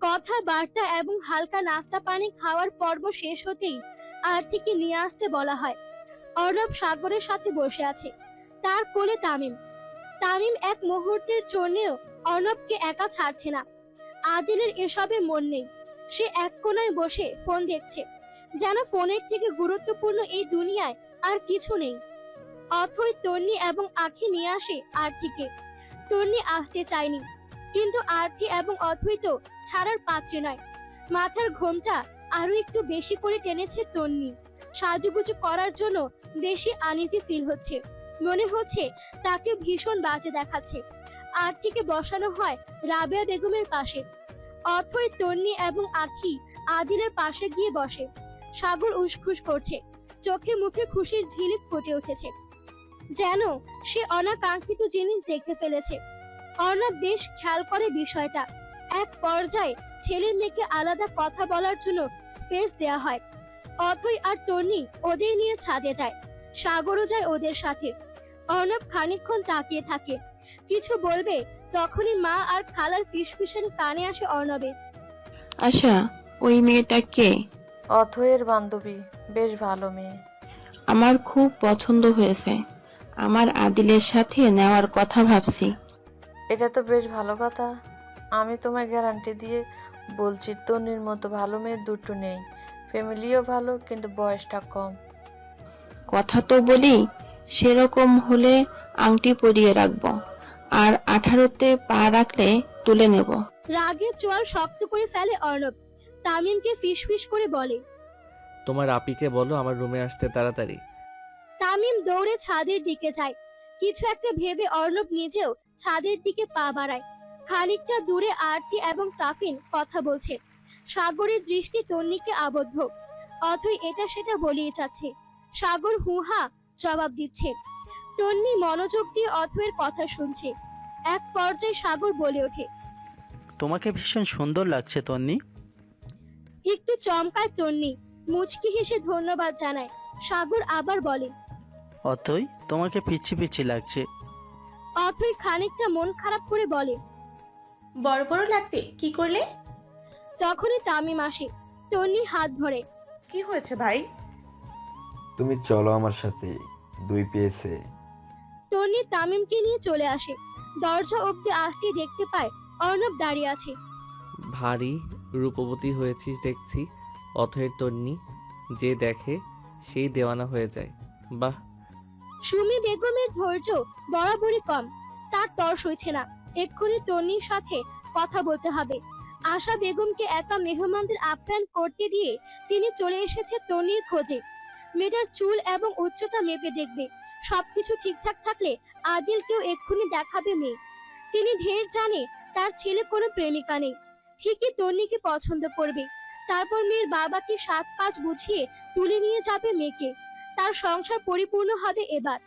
কথাবার্তা এবং হালকা নাস্তা পানি খাওয়ার পর্ব শেষ হতেই আর্থিকে নিয়ে আসতে বলা হয়। অর্ণব সাগরের সাথে বসে আছে। তার কোলে তামিম। তামিম এক মুহূর্তের জন্যেও অর্ণবকে একা ছাড়ছে না। আদিলের এসবে মন নেই। সে এক কোনায় বসে ফোন দেখছে। যেন ফোনের থেকে গুরুত্বপূর্ণ এই দুনিয়ায় আর কিছু নেই। অথই তন্নি এবং আখি নিয়ে আসে আর্থিকে তন্নি আসতে চায়নি। কিন্তু আর্থি এবং অথই তো ছাড়ার পাত্রে নয়। মাথার ঘোমটা আরও একটু বেশি করে টেনেছে তন্নি। সাজুগুজু করার জন্য বেশি আনিজি ফিল হচ্ছে। মনে হচ্ছে তাকে ভীষণ বাজে দেখাচ্ছে। আর্থিকে বসানো হয় রাবেয়া বেগমের পাশে। অথই তন্নি এবং আখি আদিলের পাশে গিয়ে বসে। সাগর উসখুস করছে। চোখে মুখে খুশির ঝিলিক ফুটে উঠেছে। যেন সে অনাকাঙ্ক্ষিত জিনিস দেখে ফেলেছে। অর্ণব বেশ খেয়াল করে বিষয়টা। এক পর্যায়ে ছেলে মেয়েকে আলাদা কথা বলার জন্য স্পেস দেয়া হয়। অথই আর তন্নি ওদের নিয়ে ছাদে যায়। সাগরও যায় ওদের সাথে। অর্ণব খানিকক্ষণ তাকিয়ে থাকে। কিছু বলবে তখনই মা আর খালার ফিসফিসানি কানে আসে অর্ণবের। আশা ওই মেয়েটা কে? অথয়ের বান্ধবী বেশ ভালো মেয়ে। আমার খুব পছন্দ হয়েছে। আমার আদিলের সাথে নেওয়ার কথা ভাবছি। এটা তো বেশ ভালো কথা। আমি তোমায় গ্যারান্টি দিয়ে বলছি তন্নির মতো ভালো মেয়ে দুটো নেই। ফ্যামিলিও ভালো কিন্তু বয়সটা কম। কথা তো বলি সেরকম হলে আংটি পরিয়ে রাখব আর আঠারোতে পা রাখলে তুলে নেব। রাগে চোয়াল শক্ত করে ফেলে অর্ণব। তামিমকে ফিসফিস করে বলে তোমার আপিকে বলো আমার রুমে আসতে তাড়াতাড়ি। দৌড়ে ছাদের দিকে যায়। কিছু একটা ভেবে অর্ণব নিজেও ছাদের দিকে পা বাড়ায়। খানিকটা দূরে আরতি এবং সাফিন কথা বলছে। সাগরের দৃষ্টি তন্নিকে আবদ্ধ। অথই এটা সেটা বলিয়ে যাচ্ছে। সাগর হুহা জবাব দিচ্ছে। তন্নি মনোযোগ দিয়ে অথয়ের কথা শুনছে। এক পর্যায়ে সাগর বলে ওঠে তোমাকে ভীষণ সুন্দর লাগছে তন্নি। একটু চমকায় তন্নি মুচকি হেসে ধন্যবাদ জানায়। সাগর আবার বলে অতই তোমাকে পিচ্ছি পিচ্ছি লাগছে। অথই খানিকটা মন খারাপ করে বলে বড় বড় লাগবে? কি করলে? তখনই তামিম আসে তন্নি হাত ধরে। কি হয়েছে ভাই? তুমি চলো আমার সাথে দুই পেয়েছে। তন্নি তামিমকে নিয়ে চলে আসে। দরজা অবধি আসতে দেখতে পায় অর্ণব দাঁড়িয়ে আছে। ভারী রূপবতী হয়েছিস দেখছি অথয়ের তন্নি। যে দেখে সেই দেওয়ানা হয়ে যায়। বাহ সুমি বেগমের ধৈর্য বরাবরই কম। তার তর সইছে না। এক্ষুনি তন্নির সাথে কথা বলতে হবে। আশা বেগমকে একা মেহমানদের আপ্যায়ন করতে দিয়ে তিনি চলে এসেছে তন্নির খোঁজে। মেয়েটার চুল এবং উচ্চতা মেপে দেখবে। সবকিছু ঠিকঠাক থাকলে আদিলকেও এক্ষুনি দেখাবে মেয়ে। তিনি ঢের জানে তার ছেলে কোনো প্রেমিকা নেই। ঠিকই তন্নিকে পছন্দ করবে। তারপর মেয়ের বাবাকে সাত পাঁচ বুঝিয়ে তুলে নিয়ে যাবে মেয়েকে। তার সংসার পরিপূর্ণ হবে এবার।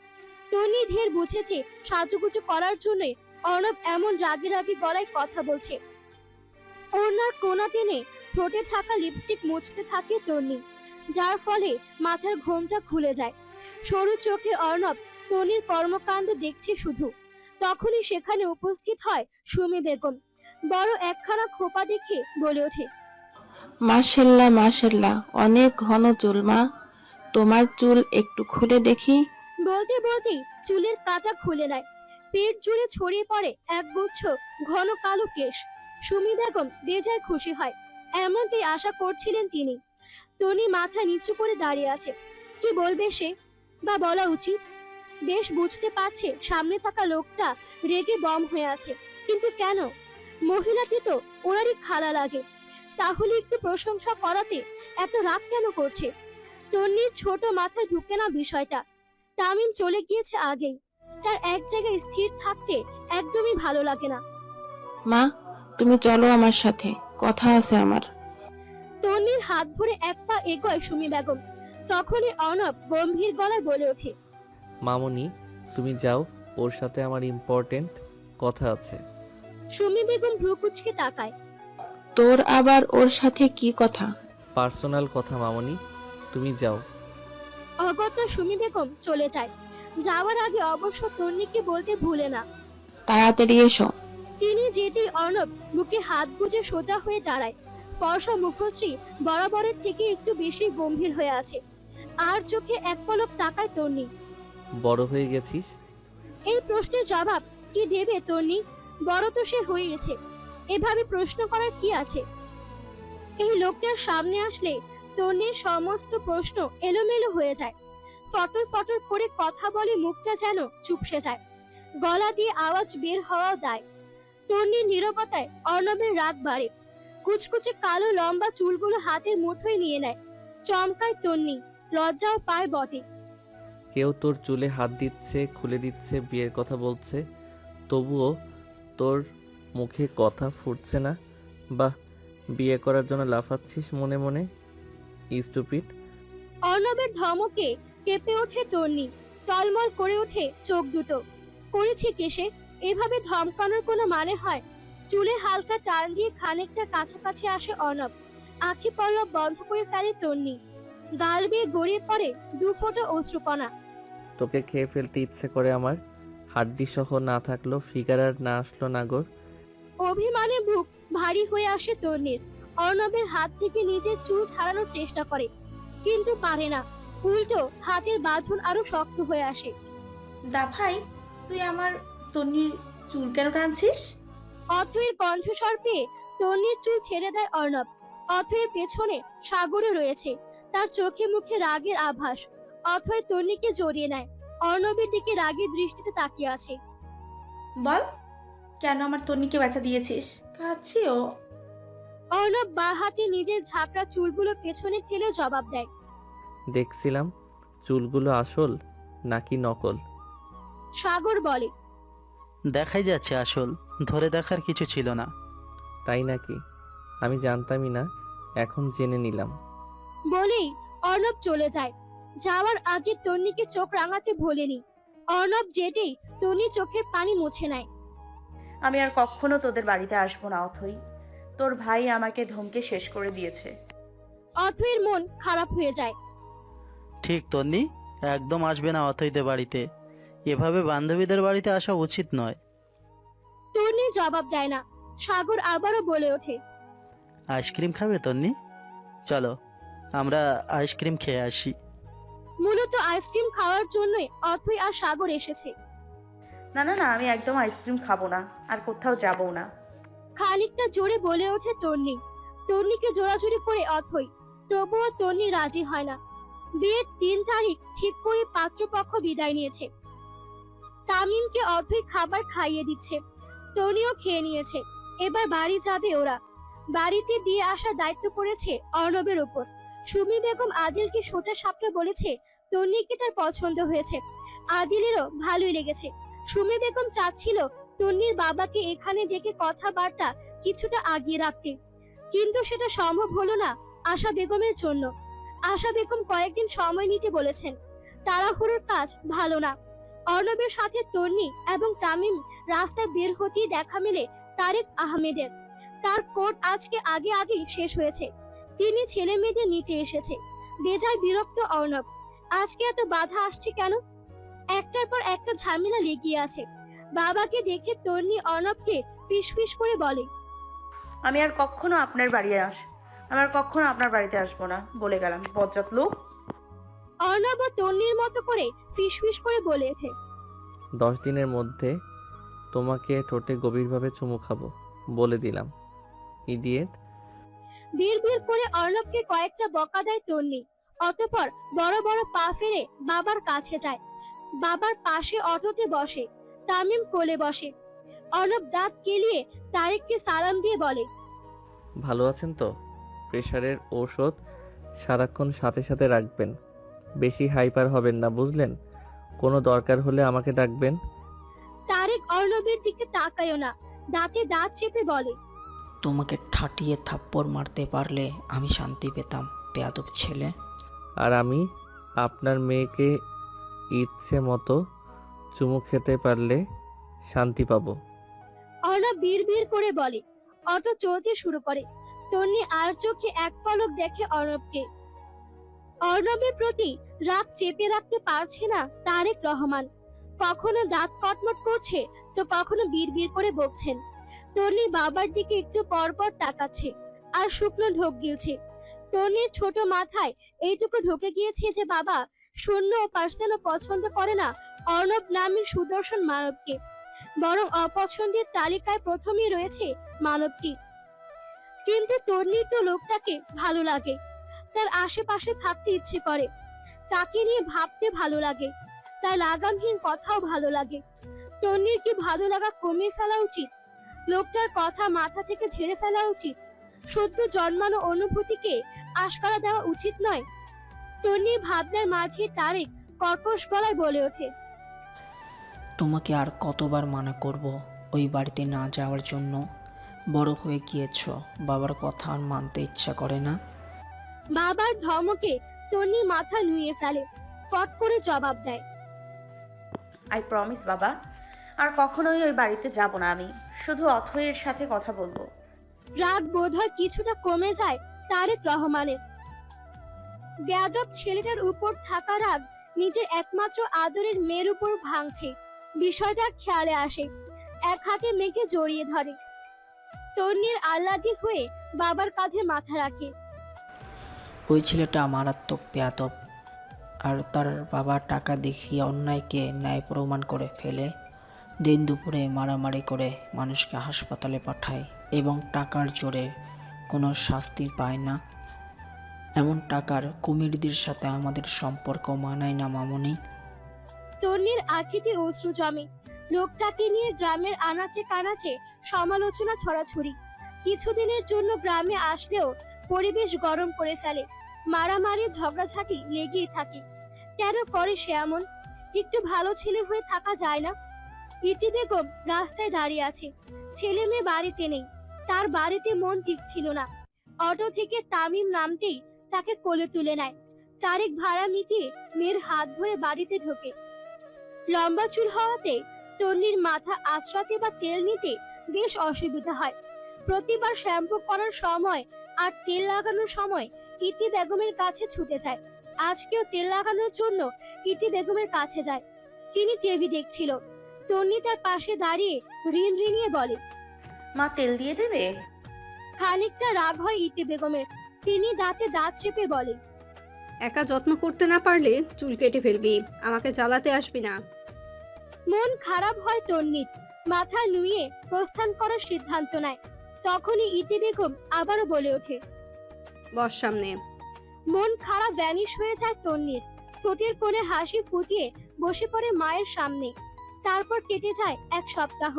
তনি ঢের বুঝেছে সাজুগুজু করার জন্য অর্ণব এমন রাগি রাগি গলায় কথা বলছে। ওনার কোনা টেনে ঠোঁটে থাকা লিপস্টিক মুছতে থাকে তন্নি, যার ফলে মাথার ঘোমটা খুলে যায়। সরু চোখে অর্ণব তনির কর্মকাণ্ড দেখছে শুধু। তখনই সেখানে উপস্থিত হয় সুমি বেগম। বড় একখানা খোপা দেখে বলে ওঠে মার্শাল্লাহ মার্শাল্লাহ অনেক ঘন চুল মা। তোমার চুল একটু খুলে দেখি। বলতে বলতেই চুলের কাটা খুলে নেয়। পেট জুড়ে ছড়িয়ে পড়ে এক গুচ্ছ ঘন কালো কেশ। সুমি বেগম বেজায় খুশি হয়। এমনটাই আশা করছিলেন তিনি। টনি মাথা নিচু করে দাঁড়িয়ে আছে। কি বলবে সে? বা বলা উচিত? বেশ বুঝতে পারছে সামনে থাকা লোকটা রেগে বম হয়ে আছে। কিন্তু কেন? মহিলাটি তো ওনারই খালা লাগে। তাহলে একটু প্রশংসা করাতে এত রাগ কেন করছে? তন্নির ছোট মাথায় ঢুকে না বিষয়টা। তামিম চলে গিয়েছে আগেই। তার এক জায়গায় স্থির থাকতে একদমই ভালো লাগে না। মা তুমি চলো আমার সাথে। কথা আছে আমার। তন্নির হাত ধরে এক পা এগোয় সুমি বেগম। তখনই অর্ণব গম্ভীর গলায় বলে ওঠে মামুনি তুমি যাও ওর সাথে আমার ইম্পর্টেন্ট কথা আছে। সুমি বেগম ভ্রুকুচকে তাকায়। তোর আবার ওর সাথে কি কথা? পার্সোনাল কথা মামুনি। তুমি যাও। অগত্যা সুমি বেগম চলে যায়। যাওয়ার আগে অবশ্য তন্নিকে বলতে ভুলে না। তাড়াতাড়ি এসো। তিনি যেতেই অর্ণব মুখে হাত গুজে সোজা হয়ে দাঁড়ায়। ফর্সা মুখশ্রী বরাবরের থেকে একটু বেশি গম্ভীর হয়ে আছে। আর চোখে এক পলক তাকায় তন্নি। বড় হয়ে গেছিস? এই প্রশ্নের জবাব কি দেবে তন্নি? বড় তো সে হয়ে গেছে এভাবে প্রশ্ন করার কি আছে? এই লোকটার সামনে আসলে তন্নির সমস্ত প্রশ্ন এলোমেলো হয়ে যায়। ফটর ফটর করে কথা বলে মুখটা যেন চুপসে যায়। গলা দিয়ে আওয়াজ বের হওয়াও দায়। তন্নির নীরবতায় অর্ণবের রাগ বাড়ে। কুচকুচে কালো লম্বা চুলগুলো হাতের মুঠোয় নিয়ে নেয়। চমকায় তন্নি লজ্জাও পায় বটে। কেউ তোর চুলে হাত দিচ্ছে, খুলে দিচ্ছে, বিয়ের কথা বলছে, তবুও তোর মুখে কথা ফুটছে না? বা বিয়ে করার জন্য লাফাচ্ছিস মনে মনে? স্টুপিড। অর্ণবের ধমকে কেঁপে ওঠে তন্নি টলমল করে ওঠে চোখ দুটো। করেছে কেসে এভাবে ধমকানোর কোনো মানে হয়? চুলে হালকা টান দিয়ে খানিকটা কাছাকাছি আসে অর্ণব। আখি পল্লব বন্ধ করে ফেলে তন্নি। গাল বেয়ে গড়িয়ে পড়ে দু ফোঁটা অশ্রুকণা তোকে খেয়ে ফেলতে ইচ্ছে করে আমার। হাড্ডি সহ না থাকল ফিগার আর না আসলো নাগর। অভিমানে মুখ ভারী হয়ে আসে তন্নির। অর্ণবের হাত থেকে নিজের চুল ছাড়ানোর চেষ্টা করে কিন্তু পারে না। উল্টো হাতের বাঁধন আরও শক্ত হয়ে আসে। দা ভাই তুই আমার তন্নির চুল কেন টানছিস? অথয়ের কণ্ঠস্বর পেয়ে তন্নির চুল ছেড়ে দেয় অর্ণব। অথয়ের পেছনে সাগরে রয়েছে তার চোখে মুখে রাগের আভাস। অথয় তন্নিকে জড়িয়ে নেয় অর্ণবের দিকে রাগের দৃষ্টিতে তাকিয়ে আছে। বল কেন আমার তন্নিকে ব্যথা দিয়েছিস? কাছে ও। অর্ণব বা হাতে নিজের ঝাপড়া চুলগুলো পেছনে ঠেলে জবাব দেয়। দেখছিলাম চুলগুলো আসল নাকি নকল? সাগর বলে দেখাই যাচ্ছে আসল ধরে দেখার কিছু ছিল না। তাই নাকি? আমি জানতামই না এখন জেনে নিলাম। বলেই অর্ণব চলে যায়। যাওয়ার আগে তন্নিকে চোখ রাঙাতে ভোলেনি। অর্ণব যেতেই তন্নি চোখের পানি মুছে নেয়। আমি আর কখনো তোদের বাড়িতে আসব না অথই। তোর ভাই আমাকে ধমকে শেষ করে দিয়েছে। অথয়ের মন খারাপ হয়ে যায়। ঠিক তন্নি একদম আসবে না অথইদের বাড়িতে। এভাবে বান্ধবীদের বাড়িতে আসা উচিত নয়। তন্নি জবাব দেয় না। সাগর আবারও বলে ওঠে। আইসক্রিম খাবে তন্নি? চলো আমরা আইসক্রিম খেয়ে আসি। মূলত আইসক্রিম খাওয়ার জন্যই অথই আর সাগর এসেছে। না না না আমি একদম আইসক্রিম খাব না আর কোথাও যাব না। খানিকটা জোরে বলে ওঠে তন্নি। তন্নিকে জোরাজুরি করে অথই, তবুও তন্নি রাজি হয় না। বিয়ের তিন তারিখ ঠিক করে পাত্রপক্ষ বিদায় নিয়েছে। তামিমকে অথই খাবার খাইয়ে দিচ্ছে। তনিও খেয়ে নিয়েছে। এবার বাড়ি যাবে ওরা। বাড়িতে দিয়ে আসার দায়িত্ব পড়েছে অর্ণবের উপর। সুমি বেগম আদিলকে সোজা সাপটা বলেছে, তন্নিকে তার পছন্দ হয়েছে। আদিলেরও ভালোই লেগেছে। সুমি বেগম চাচ্ছিল তন্নির বাবাকে এখানে ডেকে কথাবার্তা কিছুটা আগিয়ে রাখতে। কিন্তু সেটা সম্ভব হলো না আশা বেগমের জন্য। আশা বেগম কয়েকদিন সময় নিতে বলেছেন, তাড়াহুড়োর কাজ ভালো না। অর্ণবের সাথে তন্নি এবং তামিম রাস্তায় বের হতেই দেখা মেলে তারেক আহমেদের। তার কোর্ট আজকে আগে আগেই শেষ হয়েছে। তিনি ছেলে মেয়েদের নিতে এসেছে। বেজায় বিরক্ত অর্ণব, আজকে এত বাধা আসছে কেন? একটার পর একটা ঝামেলা লেগিয়ে আছে। বাবাকে দেখে তন্নি অর্ণবকে ফিসফিস করে বলে আমি আর কখনো আপনার বাড়ি আস আমার কখনো আপনার বাড়িতে আসব না বলে গেলাম বজ্জাত লোক অর্ণব ও তন্নির মতো করে ফিসফিস করে বলে ওঠে দশ দিনের মধ্যে তোমাকে ঠোঁটে গভীরভাবে চুমু খাব বলে দিলাম। ইডিয়েট। বীর বীর করে অর্ণবকে কয়েকটা বকা দেয় তন্নি অতঃপর বড় বড় পা ফেলে বাবার কাছে যায় বাবার পাশে অটোতে বসে তামিম কোলে বসে। অর্ণব দাঁত কেলিয়ে তারেককে সালাম দিয়ে বলে ভালো আছেন তো? প্রেশারের ঔষধ সারাক্ষণ সাথে সাথে রাখবেন। বেশি হাইপার হবেন না বুঝলেন? কোনো দরকার হলে আমাকে ডাকবেন। তারেক অর্ণবের দিকে তাকায়ও না দাঁতে দাঁত চেপে বলে তোমাকে ঠাটিয়ে থাপ্পড় মারতে পারলে আমি শান্তি পেতাম বেয়াদব ছেলে। আর আমি আপনার মেয়েকে ইচ্ছে মতো চুমু খেতে পারলে শান্তি পাবো। অর্ণব বীর বীর করে বলে, অটো চলতে শুরু করে। তন্নি আর চোখে এক পলক দেখে অর্ণবকে। অর্ণবের প্রতি রাগ চেপে রাখতে পারছে না তারেক রহমান। কখনো দাঁত কটমট করছে তো কখনো বিড়বিড় করে বকছেন। তন্নি বাবার দিকে একটু পরপর তাকাচ্ছে আর শুকনো ঢোক গিলছে। তন্নির ছোট মাথায় এইটুকু ঢোকে গিয়েছে যে বাবা শূন্য পার্সেন্টও পছন্দ করে না অর্ণব নামের সুদর্শন মানবকে। বরং অপছন্দের তালিকায় প্রথমেই রয়েছে মানবটি। কিন্তু তন্নির তো লোকটাকে ভালো লাগে। তার আশেপাশে থাকতে ইচ্ছে করে। তাকে নিয়ে ভাবতে ভালো লাগে। তার লাগামহীন কথাও ভালো লাগে। তন্নির কি ভালো লাগা কমিয়ে ফেলা উচিত? লোকটার কথা মাথা থেকে ঝেড়ে ফেলা উচিত? সদ্য জন্মানো অনুভূতিকে আশকারা দেওয়া উচিত নয়? তন্নির ভাবনার মাঝে তারেক কর্কশ গলায় বলে ওঠে। তোমাকে আর কতবার মানা করব ওই বাড়িতে না যাওয়ার জন্য? বড় হয়ে গিয়েছ বাবার কথা আর মানতে ইচ্ছা করে না? বাবার ধমকে তন্নি মাথা নুয়ে ফেলে ফট করে জবাব দেয়। আই প্রমিস বাবা আর কখনোই ওই বাড়িতে যাব না আমি। শুধু অথয়ের সাথে কথা বলব। রাগ বোধহয় কিছুটা কমে যায় তারেক রহমানের। বেয়াদব ছেলেটার উপর থাকা রাগ নিজের একমাত্র আদরের মেয়ের উপর ভাঙছে। বিষয়টা খেয়ালে আসে। এক হাতে মেয়েকে জড়িয়ে ধরে। তন্নির আহ্লাদি হয়ে বাবার কাঁধে মাথা রাখে। ওই ছেলেটা মারাত্মক পেয়াদব আর তার বাবা টাকা দেখিয়ে অন্যায়কে ন্যায় প্রমাণ করে ফেলে, দিন দুপুরে মারামারি করে মানুষকে হাসপাতালে পাঠায় এবং টাকার জোরে কোনো শাস্তি পায় না। এমন টাকার কুমিরদের সাথে আমাদের সম্পর্ক মানায় না মামনি। তন্নির আখিতে অশ্রু জমে। লোকটাকে নিয়ে গ্রামের আনাচে কানাচে সমালোচনা ছড়াছড়ি। কিছুদিনের জন্য গ্রামে আসলেও পরিবেশ গরম করে ফেলে। মারামারি, ঝগড়াঝাটি লেগেই থাকে। কেন করে সে এমন? একটু ভালো ছেলে হয়ে থাকা যায় না? ইতি বেগম রাস্তায় দাঁড়িয়ে আছে। ছেলে মেয়ে বাড়িতে নেই। তার বাড়িতে মন টিকছিল না। অটো থেকে তামিম নামতেই তাকে কোলে তুলে নেয়। তারেক ভাড়া মিটিয়ে মেয়ের হাত ধরে বাড়িতে ঢোকে। লম্বা চুল হওয়াতে তন্নির মাথা আঁচড়াতে বা তেল নিতে বেশ অসুবিধা হয়। প্রতিবার শ্যাম্পু করার সময় আর তেল লাগানোর সময় ইতি বেগমের কাছে ছুটে যায়। আজকেও তেল লাগানোর জন্য ইতি বেগমের কাছে যায়। তিনি টিভি দেখছিল। তন্নি তার পাশে দাঁড়িয়ে ঋণ ঋণিয়ে বলে মা তেল দিয়ে দেবে? খানিকটা রাগ হয় ইতি বেগমের। তিনি দাঁতে দাঁত চেপে বলে একা যত্ন করতে না পারলে চুল কেটে ফেলবি আমাকে জ্বালাতে আসবি না। মন খারাপ হয় তন্নির। মাথা নুয়ে প্রস্থান করার সিদ্ধান্ত নেয়। তখনই ইতি বেগম আবারও বলে ওঠে বস সামনে। মন খারাপ ভ্যানিশ হয়ে যায় তন্নির। ঠোঁটের কোণে হাসি ফুটিয়ে বসে পড়ে মায়ের সামনে। তারপর কেটে যায় এক সপ্তাহ।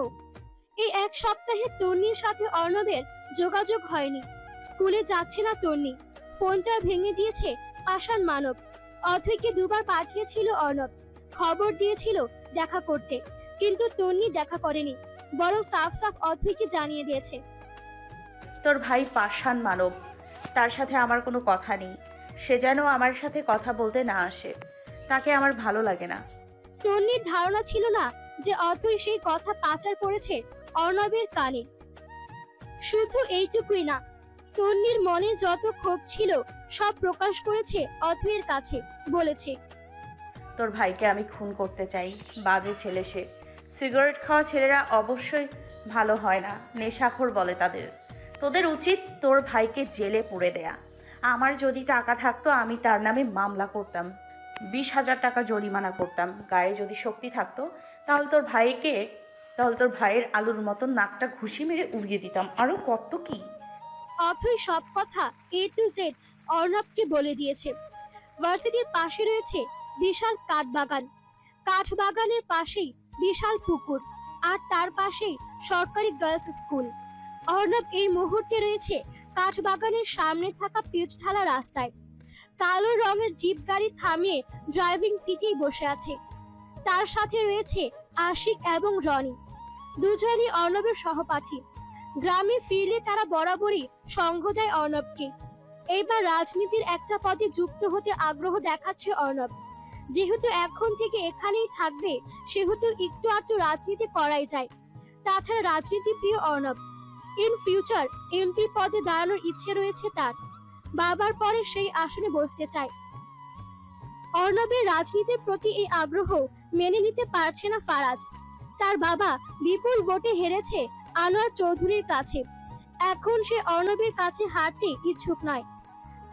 এই এক সপ্তাহে তন্নির সাথে অর্ণবের যোগাযোগ হয়নি। স্কুলে যাচ্ছে না তন্নি। ফোনটা ভেঙে দিয়েছে পাষাণ মানব। অথৈকে দুবার পাঠিয়েছিল অর্ণব। খবর দিয়েছিল দেখা করতে কিন্তু তন্নি দেখা করেনি বরং সাফ সাফ অথৈকে জানিয়ে দিয়েছে। তোর ভাই পাষাণ মানব। তার সাথে আমার কোনো কথা নেই। সে যেন আমার সাথে কথা বলতে না আসে। তাকে আমার ভালো লাগে না। তন্নির ধারণা ছিল না যে অথই সেই কথা পাচার করেছে অর্ণবের কানে। শুধু এইটুকুই না তন্নির মনে যত ক্ষোভ ছিল, সব প্রকাশ করেছে অথইয়ের কাছে, বলেছে। তোর ভাইকে আমি খুন করতে চাই, বাজে ছেলে সে। সিগারেট খাওয়া ছেলেরা অবশ্যই ভালো হয় না, নেশাখোর বলে তাদের। তোদের উচিত তোর ভাইকে জেলে পুড়ে দেয়া। আমার যদি টাকা থাকতো, আমি তার নামে মামলা করতাম। বিশ হাজার টাকা জরিমানা করতাম। গায়ে যদি শক্তি থাকতো, তাহলে তোর ভাইকে, তাহলে তোর ভাইয়ের আলুর মতন নাকটা ঘুষি মেরে উড়িয়ে দিতাম। আরও কত কি? অথই সব কথা এ টু জেড অর্ণবকে বলে দিয়েছে। ভার্সিটির পাশে রয়েছে বিশাল কাঠ বাগান কাঠ বাগানের পাশেই বিশাল পুকুর আর তার পাশেই সরকারি গার্লস স্কুল অর্ণব এই মুহূর্তে রয়েছে কাঠ বাগানের সামনে থাকা পিচ ঢালা রাস্তায়। কালো রঙের জিপ গাড়ি থামিয়ে ড্রাইভিং সিটেই বসে আছে। তার সাথে রয়েছে আশিক এবং রনি। দুজনই অর্ণবের সহপাঠী। গ্রামে ফিরলে তারা বরাবরই সঙ্গ দেয় অর্ণবকে। এইবার রাজনীতির একটা পদে যুক্ত হতে আগ্রহ দেখাচ্ছে অর্ণব। যেহেতু এখন থেকে এখানেই থাকবে, সেহেতু একটু আধটু রাজনীতি করাই যায়। তাছাড়া রাজনীতি প্রিয় অর্ণব। ইন ফিউচার এমপি পদে দাঁড়ানোর ইচ্ছে রয়েছে তার। বাবার পরে সেই আসনে বসতে চায়। অর্ণবের রাজনীতির প্রতি এই আগ্রহ মেনে নিতে পারছে না ফারাজ। তার বাবা বিপুল ভোটে হেরেছে আনোয়ার চৌধুরীর কাছে। এখন সে অর্ণবের কাছে হারতে ইচ্ছুক নয়।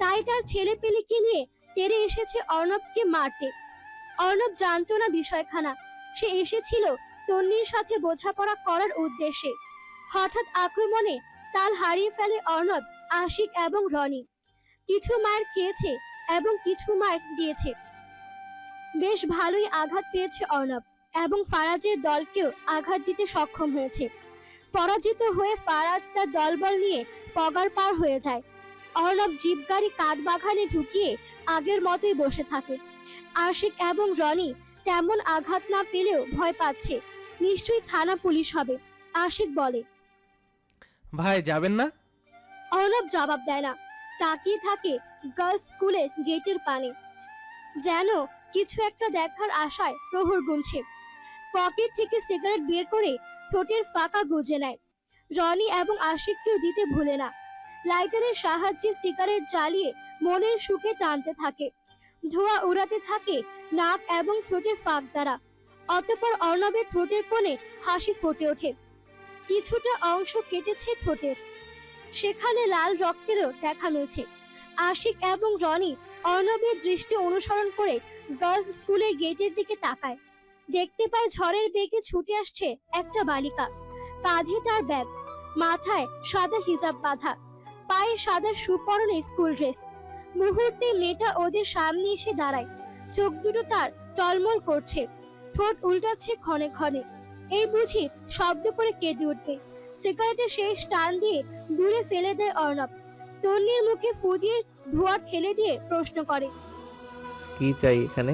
তাই তার ছেলে পেলেকে নিয়ে তেরে এসেছে অর্ণবকে মারতে। অর্ণব জানতো না বিষয়খানা। সে এসেছিল তন্নির সাথে বোঝাপড়া করার উদ্দেশ্যে। হঠাৎ আক্রমণে তাল হারিয়ে ফেলে অর্ণব, আশিক এবং রনি। কিছু মার খেয়েছে এবং কিছু মার দিয়েছে। বেশ ভালোই আঘাত পেয়েছে অর্ণব এবং ফারাজের দলকেও আঘাত দিতে সক্ষম হয়েছে। পরাজিত হয়ে ফারাজ তার দলবল নিয়ে পগার পার হয়ে যায়। অর্ণব জিপ গাড়ি কাঠ বাগানে ঢুকিয়ে আগের মতোই বসে থাকে। আশিক এবং রনি তেমন আঘাত না পেলেও ভয় পাচ্ছে। নিশ্চয়ই থানা পুলিশ হবে আশিক বলে। ভাই যাবেন না? অর্ণব জবাব দেয় না। তাকিয়ে থাকে গার্লস স্কুলের গেটের পানে। যেন কিছু একটা দেখার আশায় প্রহর গুনছে। পকেট থেকে সিগারেট বের করে ঠোঁটের ফাঁকা গুজে নেয়। রনি এবং আশিককেও দিতে ভুলে না। লাইটারের সাহায্যে সিগারেট জ্বালিয়ে মনের সুখে টানতে থাকে। ধোঁয়া উড়াতে থাকে নাক এবং ঠোঁটের ফাঁক দ্বারা। অতঃপর অর্ণবের ঠোঁটের কোণে হাসি ফুটে ওঠে। কিছুটা অংশ কেটেছে ঠোঁটের। সেখানে লাল রক্তেরও দেখা মিলছে। আশিক এবং রনি অর্ণবের দৃষ্টি অনুসরণ করে গার্লস স্কুলের গেটের দিকে তাকায়। দেখতে পায় ঝড়ের বেগে ছুটে আসছে একটা বালিকা। কাঁধে তার ব্যাগ, মাথায় সাদা হিজাব বাঁধা, পায়ে সাদা সুপরনে স্কুল ড্রেস। মুহূর্তে মেয়েটা ওদের সামনে এসে দাঁড়ায়। চোখ দুটো তার টলমল করছে, ঠোঁট উল্টাচ্ছে ক্ষণে ক্ষণে। এই বুঝি শব্দ করে কেঁদে উঠবে। সিগারেটের শেষ টান দিয়ে দূরে ফেলে দেয় অর্ণব। তন্নির মুখে ফু দিয়ে ধোঁয়া ঠেলে দিয়ে প্রশ্ন করে, কি চাই এখানে?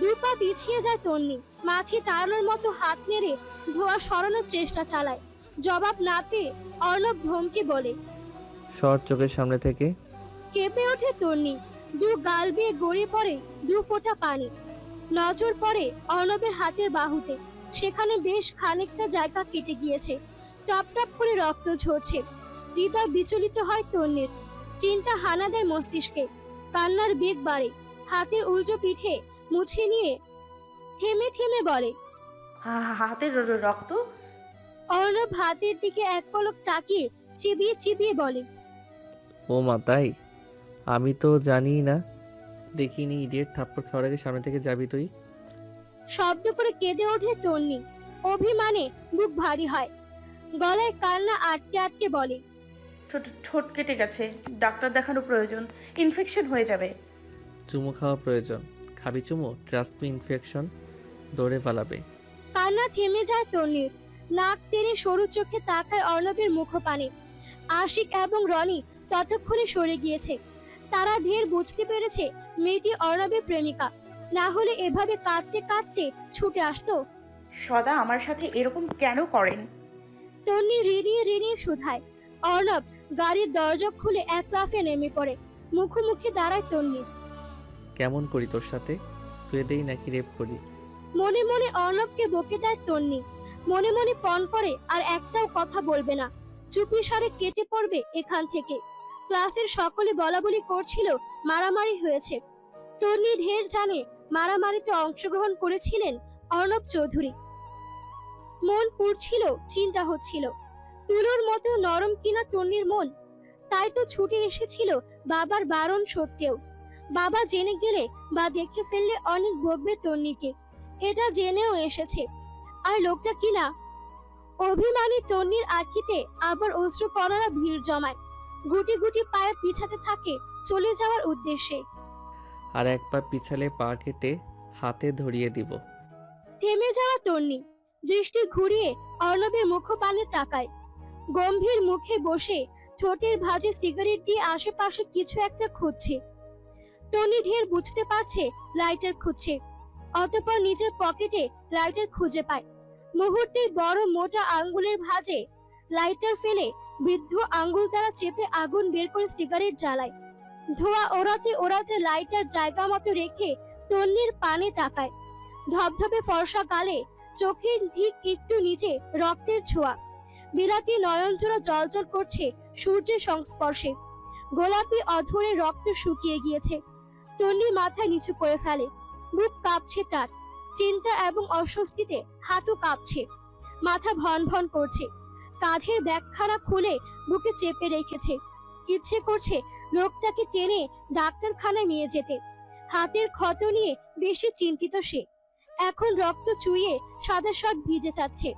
দু পা পিছিয়ে যায় তন্নি। মাছি তাড়ানোর মতো হাত নেড়ে ধোঁয়া সরানোর চেষ্টা চালায়। জবাব না পেয়ে অর্ণব ধমকে বলে সর চোখের সামনে থেকে। কেঁপে ওঠে তন্নি। দু গাল বেয়ে গড়িয়ে পড়ে দু ফোঁটা পানি। নজর পড়ে অর্ণবের হাতের বাহুতে। সেখানে বেশ খানিকটা জায়গা কেটে গিয়েছে। টপ টপ করে রক্ত ঝরছে। হৃদয় বিচলিত হয় তন্নির। চিন্তা হানা দেয় মস্তিষ্কে। কান্নার বেগ বাড়ে। হাতের উল্টো পিঠে মুছে নিয়ে থেমে থেমে বলে হা- হা- হাতের র- র- রক্ত? অর্ণব হাতের দিকে এক পলক তাকিয়ে চিবিয়ে চিবিয়ে বলে ও মা তাই? আমি তো জানি না। দেখিনি ইডিয়েট থাপ্পড় খাওয়ার আগে সামনে থেকে যাবি তুই। শব্দ করে কেঁদে ওঠে তন্নি। অভিমানে বুক ভারী হয়। গলায় কান্না আটকে আটকে বলে ঠোঁট ঠোঁট কেটে গেছে। ডাক্তার দেখানো প্রয়োজন। ইনফেকশন হয়ে যাবে। চুমু খাওয়া প্রয়োজন। খাবি চুমু ট্রাস্ট মি ইনফেকশন দৌড়ে পালাবে। কান্না থেমে যায় তন্নির নাক টেনে সরু চোখে তাকায় অর্ণবের মুখপানে। আশিক এবং রনি ততক্ষণে সরে গিয়েছে। তারা ঢের বুঝতে পেরেছে মেয়েটি অর্ণবের প্রেমিকা। না হলে এভাবে কাঁদতে কাঁদতে ছুটে আসতো। সদা আমার সাথে এরকম কেন করেন? তন্নি রিনিয়ে রিনিয়ে শুধায়। অর্ণব গাড়ির দরজা খুলে এক লাফে নেমে পড়ে। মুখোমুখি দাঁড়ায় তন্নি কেমন করি তোর সাথে? শুয়ে দেই নাকি রেপ করি? মনে মনে অর্ণবকে বকে দেয় তন্নি। মনে মনে পণ করে আর একটাও কথা বলবে না। চুপি সারে কেটে পড়বে এখান থেকে। ক্লাসের সকলে বলাবলি করছিল, মারামারি হয়েছে। তন্নি ঢের জানে মারামারিতে অংশগ্রহণ করেছিলেন অর্ণব চৌধুরী। মন পুড়ছিল, চিন্তা হচ্ছিল। তুলোর মতো নরম কিনা তন্নির মন। তাই তো ছুটে এসেছিল বাবার বারণ সত্ত্বেও। বাবা জেনে গেলে বা দেখে ফেললে অনেক বকবে তন্নিকে। এটা জেনেও এসেছে। আর লোকটা কিনা অভিমানী তন্নির আখিতে আবার অশ্রু কণারা ভিড় জমায়। গুটি গুটি পায়ে পিছাতে থাকে চলে যাওয়ার উদ্দেশ্যে। আর এক পা পিছালে পা কেটে হাতে ধরিয়ে দিব। থেমে যাওয়া তন্নি দৃষ্টি ঘুরিয়ে অর্ণবের মুখপানে তাকায়। গম্ভীর মুখে বসে ঠোঁটের ভাঁজে সিগারেট দিয়ে আশেপাশে কিছু একটা খুঁজছে। তনি ঢের বুঝতে পারছে লাইটার খুঁজছে। অতঃপর নিজের পকেটে লাইটার খুঁজে পায়। মুহূর্তেই বড় মোটা আঙ্গুলের ভাঁজে লাইটার ফেলে বৃদ্ধ আঙ্গুল দ্বারা চেপে আগুন বের করে সিগারেট জ্বালায়। ধোঁয়া ওড়াতে ওড়াতে লাইটার জায়গা মতো রেখে তন্নির পানে তাকায়। ধবধবে ফর্সা গালে চোখের ঠিক একটু নিচে রক্তের ছোঁয়া। বিলাতি নয়ন নয়নজোড়া জলজল করছে সূর্যের সংস্পর্শে। গোলাপি অধরে রক্ত শুকিয়ে গিয়েছে। তন্নি মাথা নিচু করে ফেলে। বুক কাঁপছে তার। চিন্তা এবং অস্বস্তিতে হাঁটু কাঁপছে। মাথা ভন ভন করছে। কাঁধের ব্যাগখানা খুলে বুকে চেপে রেখেছে। ইচ্ছে করছে লোকটাকে টেনে ডাক্তারখানায় নিয়ে যেতে। হাতের ক্ষত নিয়ে বেশি চিন্তিত সে। এখন রক্ত চুইয়ে সাদা শার্ট ভিজে যাচ্ছে।